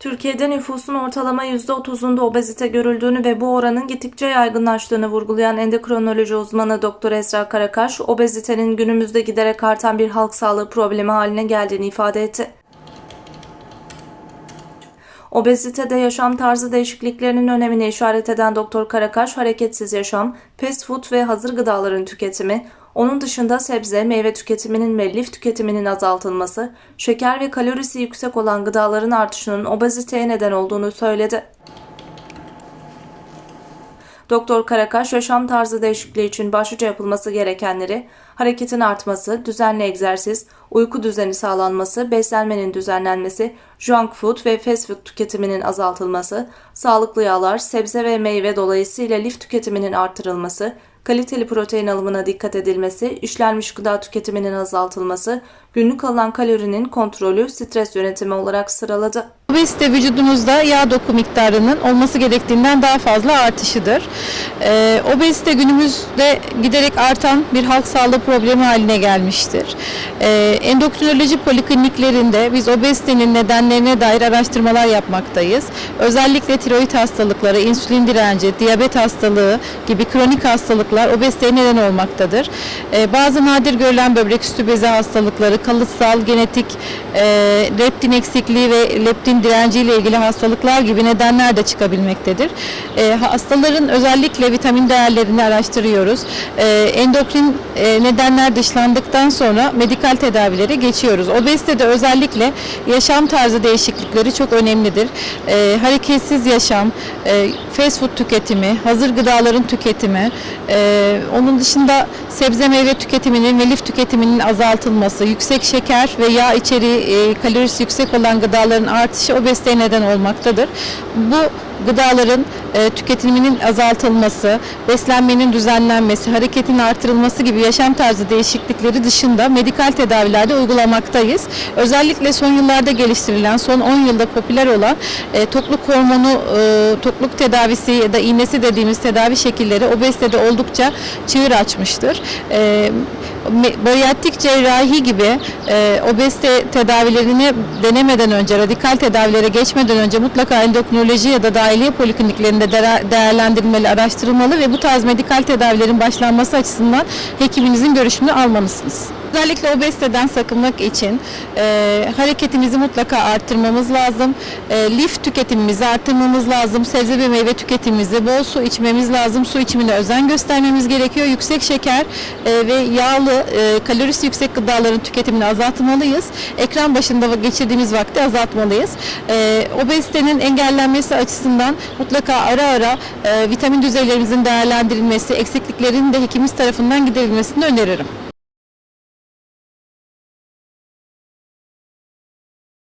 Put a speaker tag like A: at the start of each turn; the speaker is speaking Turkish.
A: Türkiye'de nüfusun ortalama %30'unda obezite görüldüğünü ve bu oranın gittikçe yaygınlaştığını vurgulayan endokrinoloji uzmanı Dr. Esra Karakaş, obezitenin günümüzde giderek artan bir halk sağlığı problemi haline geldiğini ifade etti. Obezitede yaşam tarzı değişikliklerinin önemine işaret eden Doktor Karakaş, hareketsiz yaşam, fast food ve hazır gıdaların tüketimi, onun dışında sebze, meyve tüketiminin ve lif tüketiminin azaltılması, şeker ve kalorisi yüksek olan gıdaların artışının obeziteye neden olduğunu söyledi. Doktor Karakaş yaşam tarzı değişikliği için başlıca yapılması gerekenleri hareketin artması, düzenli egzersiz, uyku düzeni sağlanması, beslenmenin düzenlenmesi, junk food ve fast food tüketiminin azaltılması, sağlıklı yağlar, sebze ve meyve dolayısıyla lif tüketiminin artırılması, kaliteli protein alımına dikkat edilmesi, işlenmiş gıda tüketiminin azaltılması, günlük alınan kalorinin kontrolü, stres yönetimi olarak sıraladı.
B: Obezite vücudumuzda yağ doku miktarının olması gerektiğinden daha fazla artışıdır. Ee, obezite günümüzde giderek artan bir halk sağlığı problemi haline gelmiştir. Ee, endokrinoloji polikliniklerinde biz obezitenin nedenlerine dair araştırmalar yapmaktayız. Özellikle tiroid hastalıkları, insülin direnci, diyabet hastalığı gibi kronik hastalıklar obeziteye neden olmaktadır. Ee, bazı nadir görülen böbrek üstü bezi hastalıkları, kalıtsal, genetik e, leptin eksikliği ve leptin direnci ile ilgili hastalıklar gibi nedenler de çıkabilmektedir. E, hastaların özellikle vitamin değerlerini araştırıyoruz. E, endokrin e, nedenler dışlandıktan sonra medikal tedavilere geçiyoruz. Obezitede özellikle yaşam tarzı değişiklikleri çok önemlidir. E, hareketsiz yaşam, e, fast food tüketimi, hazır gıdaların tüketimi, e, onun dışında sebze meyve tüketiminin ve lif tüketiminin azaltılması, yüksek şeker ve yağ içeriği e, kalorisi yüksek olan gıdaların artışı obeziteye neden olmaktadır. Bu gıdaların e, tüketiminin azaltılması, beslenmenin düzenlenmesi, hareketin artırılması gibi yaşam tarzı değişiklikleri dışında medikal tedavilerde uygulamaktayız. Özellikle son yıllarda geliştirilen, son 10 yılda popüler olan e, tokluk hormonu, e, tokluk tedavisi ya da iğnesi dediğimiz tedavi şekilleri obezitede oldukça çığır açmıştır. E, bariatrik cerrahi gibi e, obezite tedavilerini denemeden önce, radikal tedavilere geçmeden önce mutlaka endokrinoloji ya da dahiliye polikliniklerinde değerlendirilmeli, araştırılmalı ve bu tarz medikal tedavilerin başlanması açısından hekiminizin görüşünü almalısınız. Özellikle obeziteden sakınmak için e, hareketimizi mutlaka arttırmamız lazım. E, lif tüketimimizi arttırmamız lazım. Sebze ve meyve tüketimimizi, bol su içmemiz lazım. Su içimine özen göstermemiz gerekiyor. Yüksek şeker e, ve yağlı, e, kalorisi yüksek gıdaların tüketimini azaltmalıyız. Ekran başında geçirdiğimiz vakti azaltmalıyız. E, obezitenin engellenmesi açısından mutlaka ara ara e, vitamin düzeylerimizin değerlendirilmesi, eksikliklerin de hekimimiz tarafından giderilmesini öneririm.